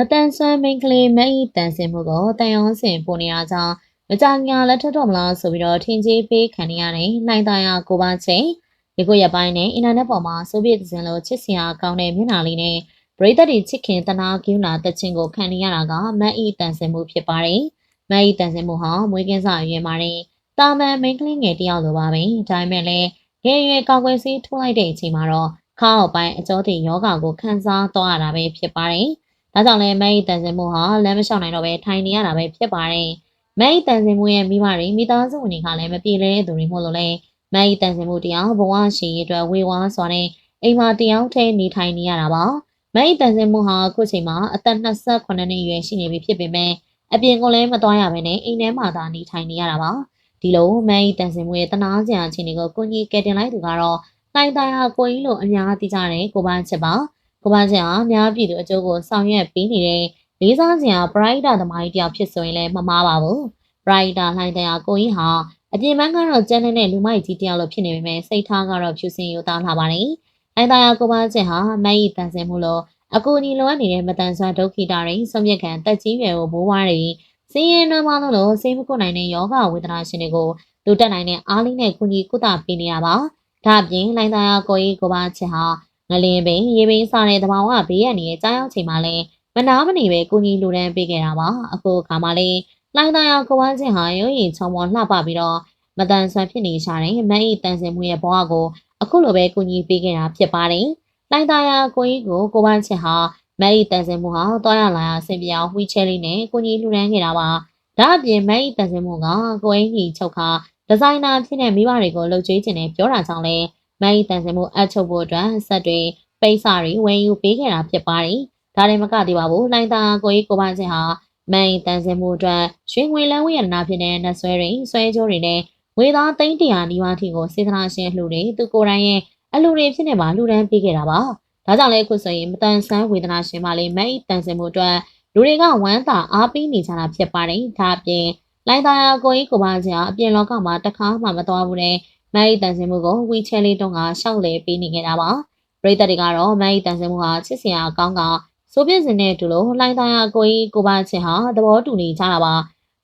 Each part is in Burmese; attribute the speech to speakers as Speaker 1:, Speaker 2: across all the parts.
Speaker 1: မတန်ဆွမ်းမိန်းကလေးမက်ဤတန်စင်မှုကိုတန်ရောစင်ပို့နေရကြောင်းမကြာငါလက်ထပ်တော့မလားဆိုပြီးတော့ထင်ကြီးပေးခံနေရတဲ့နိုင်သားရကိုပါချင်းဒီကိုရပိုင်းနဲ့အင်တာနက်ပေါ်မှာဆိုဗီယက်ဇင်လိုချစ်စရာကောင်းတဲ့မျက်နှာလေးနဲ့ပရိသတ်တွေချစ်ခင်တနာကိူနာတက်ချင်းကိုခံနေရတာကမက်ဤတန်စင်မှုဖြစ်ပါတယ်မက်ဤတန်စင်မှုဟာမွေးကင်းစာရွယ်မှာတဲ့တာမန်မိန်းကလေးငယ်တယောက်လိုပါပဲဒါပေမဲ့လည်းငယ်ရွယ်ကောက်ွယ်စီးထိုးလိုက်တဲ့အချိန်မှာတော့ခါအောက်ပိုင်းအကျောတင်ယောဂါကိုခံစားသွားရတာပဲဖြစ်ပါတယ်။ ဒါကြောင့်လည်းမအိတန်စင်မှုဟာလမ်းမလျှောက်နိုင်တော့ပဲထိုင်နေရတာပဲဖြစ်ပါတယ်။မအိတန်စင်မှုရဲ့မိဘတွေမိသားစုဝင်တွေကလည်းမပြေလဲသူတွေမို့လို့လဲမအိတန်စင်မှုတရားဘဝရှိရေးအတွက်ဝေဝါးစွာနဲ့အိမ်မှာတယောက်တည်းနေထိုင်နေရတာပါ။မအိတန်စင်မှုဟာအခုချိန်မှာအသက်28နှစ်အရွယ်ရှိနေပြီဖြစ်ပေမဲ့အပြင်ကိုလည်းမသွားရဘဲနဲ့အိမ်ထဲမှာသာနေထိုင်နေရတာပါ။ဒီလိုမအိတန်စင်မှုရဲ့တနာစရာအခြေအနေကိုကိုကြီးကယ်တင်လိုက်သူကတော့နိုင်တိုင်းဟာကိုကြီးလို့အများသိကြတဲ့ကိုပန်းချက်ပါ ကိုပန်းချက်ဟာအများပြည်သူအကျိုးကိုဆောင်ရွက်ပေးနေတဲ့လေးစားစရာပရိုက်တာသမားကြီးတယောက်ဖြစ်ဆိုရင်လည်းမမှားပါဘူးပရိုက်တာလှိုင်းတိုင်းဟာကိုကြီးဟာအပြင်ပန်းကတော့ကျန်းတဲ့လူမိုက်ကြီးတယောက်လို့ဖြစ်နေပေမဲ့စိတ်ထားကတော့ဖြူစင်ယူသားလာပါတယ်နိုင်တိုင်းဟာကိုပန်းချက်ဟာမက်ဤတန်ဆင်မှုလို့အကူအညီလိုအပ်နေတဲ့မတန်ဆွမ်းဒုက္ခိတာတွေဆုံးဖြတ်ခံတက်ကြီးရွယ်ကိုဘိုးဝါးတွေစင်းရဲနှမ်းမလို့လို့စိတ်မကုနိုင်တဲ့ယောဂဝေဒနာရှင်တွေကိုလူတက်နိုင်တဲ့အားလေးနဲ့ကုညီကုသပေးနေရပါဒါအပြင်လိုင်းသားရကိုကြီးကိုပါချစ်ဟာ ငလင်းပင်ရေပင်စားတဲ့တဘာဝဘေးရန်ရဲ့ကြားရောက်ချိန်မှာလဲမနာမနေပဲကိုကြီးလူတန်းပေးခဲ့တာပါအခုခါမှလဲလိုင်းသားရကိုပါချစ်ဟာရုံရင်ချောင်းပေါ်လှပပြီးတော့မတန်ဆွမ်းဖြစ်နေရှာတဲ့မန်ဤတန်စင်မှုရဲ့ဘဝကိုအခုလိုပဲကိုကြီးပေးခဲ့တာဖြစ်ပါတယ်လိုင်းသားရကိုကြီးကိုကိုပါချစ်ဟာမန်ဤတန်စင်မှုဟာတွားရလာရဆင်ပြောင်းဝှီချဲလေးနဲ့ကိုကြီးလူတန်းခဲ့တာပါဒါအပြင်မန်ဤတန်စင်မှုကကိုအင်းကြီးချုပ်ခါဒီဇိုင်နာဖြစ်တဲ့မိဘတွေကိုလှုပ်ကြွေးခြင်းနဲ့ပြောတာကြောင့်လဲ မန်ဤတန်စင်မှုအပ်ချုပ်ဖို့အတွက်ဆက်တွေပိတ်စာတွေဝယ်ယူပေးခဲ့တာဖြစ်ပါတယ်။ဒါလည်းမကသေးပါဘူး။လိုင်းသားကိုကြီးကိုပိုင်ချင်းဟာမန်ဤတန်စင်မှုအတွက်ရွှေငွေလန်းဝရဏဖြစ်တဲ့နှဆွဲတွေဆွဲကြိုးတွေနဲ့ငွေသားသိန်းတရာနီးပါးထိကိုစေတနာရှင်လှူတွေသူကိုယ်တိုင်ရဲ့အလှူတွေဖြစ်နေမှာလှူဒန်းပေးခဲ့တာပါ။ဒါကြောင့်လဲခုဆိုရင်မတန်ဆန်းဝေဒနာရှင်မလေးမန်ဤတန်စင်မှုအတွက်လူတွေကဝမ်းသာအားပေးနေကြတာဖြစ်ပါတယ်။ဒါအပြင်လိုင်းသားကိုကြီးကိုပါချင်အပြင်လောကမှာတခါမှမတော်ဘူးတဲ့ မန်ဤတန်စင်မှုကိုဝီချဲလေးတုံးကရှောက်လေပေးနေခဲ့တာပါပရိသတ်တွေကတော့မန်ဤတန်စင်မှုဟာချစ်စရာအကောင်းကဆိုပြစ်စင်တဲ့တူလို့လှိုင်းသားရကိုကြီးကိုပါချင်ဟာသဘောတူနေကြတာပါ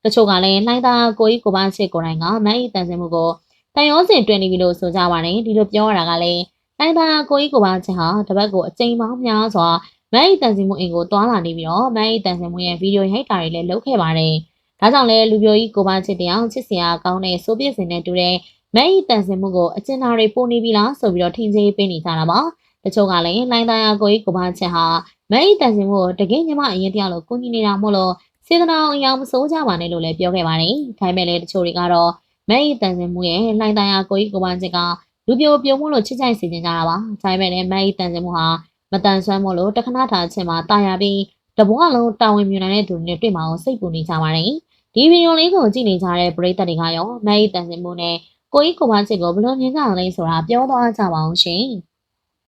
Speaker 1: တချို့ကလည်းလှိုင်းသားကိုကြီးကိုပါချစ်ကိုယ်တိုင်ကမန်ဤတန်စင်မှုကိုတန်ရောစင်တွင်နေပြီလို့ဆိုကြပါတယ်ဒီလိုပြောရတာကလည်းလှိုင်းသားကိုကြီးကိုပါချင်ဟာတပတ်ကိုအကြိမ်ပေါင်းများစွာမန်ဤတန်စင်မှုအိမ်ကိုတွာလာနေပြီးတော့မန်ဤတန်စင်မှုရဲ့ဗီဒီယိုရိုက်တာတွေလည်းလုပ်ခဲ့ပါတယ်ဒါကြောင့်လဲလူပြိုကြီးကိုပါချစ်တရားချစ်စရာကောင်းတဲ့ဆိုပြစ်စင်နဲ့တူတဲ့ မက်ဤတန်စင်မှုကိုအကျဉ်းသားတွေပို့နေပြီလားဆိုပြီးတော့ထင်ကြီးပေးနေကြတာပါတချို့ကလည်းလိုင်းသားရကိုကြီးကိုပါချက်ဟာမက်ဤတန်စင်မှုကိုတကယ်ညမအရင်တယောက်လို့ကိုကြီးနေတာမို့လို့စေတနာအောင်အရာမစိုးကြပါနဲ့လို့လည်းပြောခဲ့ပါတယ်ဒါပေမဲ့လည်းတချို့တွေကတော့မက်ဤတန်စင်မှုရဲ့လိုင်းသားရကိုကြီးကိုပါချက်ကလူပြိုပြုံမှုလို့ချစ်ကြိုက်စေကြတာပါဒါပေမဲ့လည်းမက်ဤတန်စင်မှုဟာမတန်ဆွမ်းမို့လို့တခဏထားချင်းမှာတာယာပြီးတဘွားလုံးတာဝန်မြူနိုင်တဲ့သူတွေနဲ့တွေ့မှာကိုစိတ်ပူနေကြပါတယ်ဒီဗီဒီယိုလေးကိုကြည့်နေကြတဲ့ပရိသတ်တွေကရောမက်ဤတန်စင်မှုနဲ့ ကိုကြီးကိုမချစ်ကိုဘယ်လိုမြင်ကြအောင်လဲဆိုတာပြောသွားကြပါအောင်ရှင်။